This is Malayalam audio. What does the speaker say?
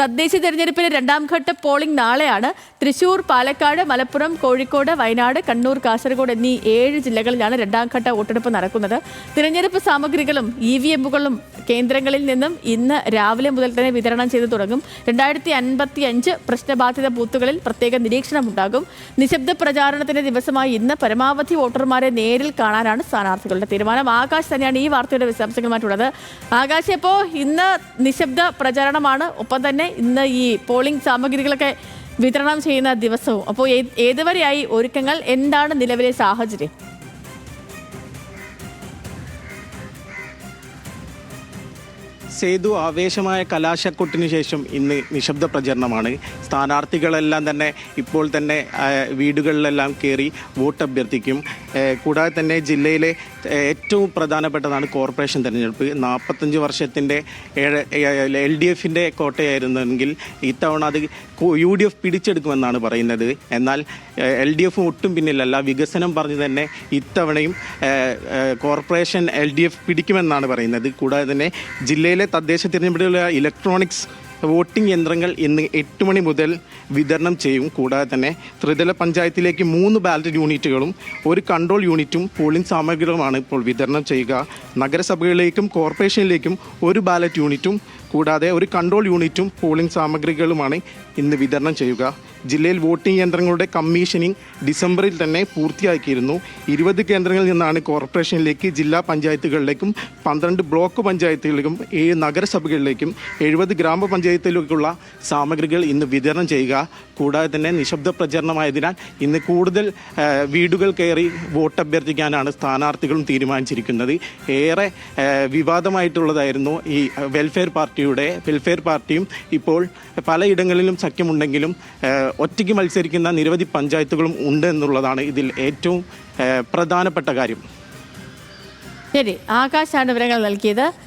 തദ്ദേശ തെരഞ്ഞെടുപ്പിന് രണ്ടാം ഘട്ട പോളിംഗ് നാളെയാണ്. തൃശൂർ പാലക്കാട് മലപ്പുറം കോഴിക്കോട് വയനാട് കണ്ണൂർ കാസർഗോഡ് എന്നീ ഏഴ് ജില്ലകളിലാണ് രണ്ടാം ഘട്ട വോട്ടെടുപ്പ് നടക്കുന്നത്. തിരഞ്ഞെടുപ്പ് സാമഗ്രികളും ഇ വി എമ്മുകളും കേന്ദ്രങ്ങളിൽ നിന്നും ഇന്ന് രാവിലെ മുതൽ തന്നെ വിതരണം ചെയ്തു തുടങ്ങും. രണ്ടായിരത്തി അൻപത്തി അഞ്ച് പ്രശ്നബാധിത ബൂത്തുകളിൽ പ്രത്യേക നിരീക്ഷണം ഉണ്ടാകും നിശബ്ദ പ്രചാരണത്തിന്റെ ദിവസമായി ഇന്ന് പരമാവധി വോട്ടർമാരെ നേരിൽ കാണാനാണ് സ്ഥാനാർത്ഥികളുടെ തീരുമാനം. ആകാശ് തന്നെയാണ് ഈ വാർത്തയുടെ വിശദാംശങ്ങളുമായിട്ടുള്ളത്. ആകാശ് അപ്പോൾ ഇന്ന് നിശബ്ദ പ്രചാരണമാണ്. ഒപ്പം തന്നെ ഇന്ന് ഈ പോളിംഗ് സാമഗ്രികളൊക്കെ വിതരണം ചെയ്യുന്ന ദിവസവും. അപ്പോൾ ഏതുവരെയായി ഒരുക്കങ്ങൾ? എന്താണ് നിലവിലെ സാഹചര്യം? സേതു ആവേശമായ കലാശക്കൊട്ടിന് ശേഷം ഇന്ന് നിശബ്ദ പ്രചരണമാണ്. സ്ഥാനാർത്ഥികളെല്ലാം തന്നെ ഇപ്പോൾ തന്നെ വീടുകളിലെല്ലാം കയറി വോട്ട് അഭ്യർത്ഥിക്കും. കൂടാതെ തന്നെ ജില്ലയിലെ ഏറ്റവും പ്രധാനപ്പെട്ടതാണ് കോർപ്പറേഷൻ തെരഞ്ഞെടുപ്പ്. നാൽപ്പത്തഞ്ച് വർഷത്തിന്റെ എൽ ഡി എഫിന്റെ കോട്ടയായിരുന്നെങ്കിൽ ഇത്തവണ അത് യു ഡി എഫ് പിടിച്ചെടുക്കുമെന്നാണ് പറയുന്നത്. എന്നാൽ എൽ ഡി എഫ് ഒട്ടും പിന്നിലല്ല. വികസനം പറഞ്ഞു തന്നെ ഇത്തവണയും കോർപ്പറേഷൻ എൽ ഡി എഫ് പിടിക്കുമെന്നാണ് പറയുന്നത്. കൂടാതെ തന്നെ ജില്ലയിലെ തദ്ദേശ തിരഞ്ഞെടുപ്പിലുള്ള ഇലക്ട്രോണിക്സ് വോട്ടിംഗ് യന്ത്രങ്ങൾ ഇന്ന് എട്ട് മണി മുതൽ വിതരണം ചെയ്യും. കൂടാതെ തന്നെ ത്രിതല പഞ്ചായത്തിലേക്ക് മൂന്ന് ബാലറ്റ് യൂണിറ്റുകളും ഒരു കൺട്രോൾ യൂണിറ്റും പോളിംഗ് സാമഗ്രികളുമാണ് ഇപ്പോൾ വിതരണം ചെയ്യുക. നഗരസഭകളിലേക്കും കോർപ്പറേഷനിലേക്കും ഒരു ബാലറ്റ് യൂണിറ്റും കൂടാതെ ഒരു കൺട്രോൾ യൂണിറ്റും പോളിംഗ് സാമഗ്രികളുമാണ് ഇന്ന് വിതരണം ചെയ്യുക. ജില്ലയിൽ വോട്ടിംഗ് യന്ത്രങ്ങളുടെ കമ്മീഷനിങ് ഡിസംബറിൽ തന്നെ പൂർത്തിയാക്കിയിരുന്നു. ഇരുപത് കേന്ദ്രങ്ങളിൽ നിന്നാണ് കോർപ്പറേഷനിലേക്ക് ജില്ലാ പഞ്ചായത്തുകളിലേക്കും പന്ത്രണ്ട് ബ്ലോക്ക് പഞ്ചായത്തുകളിലേക്കും ഏഴ് നഗരസഭകളിലേക്കും എഴുപത് ഗ്രാമപഞ്ചായത്തിലേക്കുള്ള സാമഗ്രികൾ ഇന്ന് വിതരണം ചെയ്യുക. കൂടാതെ തന്നെ നിശബ്ദ പ്രചരണമായതിനാൽ ഇന്ന് കൂടുതൽ വീടുകൾ കയറി വോട്ട് അഭ്യർത്ഥിക്കാനാണ് സ്ഥാനാർത്ഥികളും തീരുമാനിച്ചിരിക്കുന്നത്. ഏറെ വിവാദമായിട്ടുള്ളതായിരുന്നു ഈ വെൽഫെയർ പാർട്ടിയുടെ വെൽഫെയർ പാർട്ടിയും ഇപ്പോൾ പലയിടങ്ങളിലും സഖ്യമുണ്ടെങ്കിലും ഒറ്റയ്ക്ക് മത്സരിക്കുന്ന നിരവധി പഞ്ചായത്തുകളും ഉണ്ട് എന്നുള്ളതാണ് ഇതിൽ ഏറ്റവും പ്രധാനപ്പെട്ട കാര്യം. ശരി ആകാശാണ് വിവരങ്ങൾ നൽകിയത്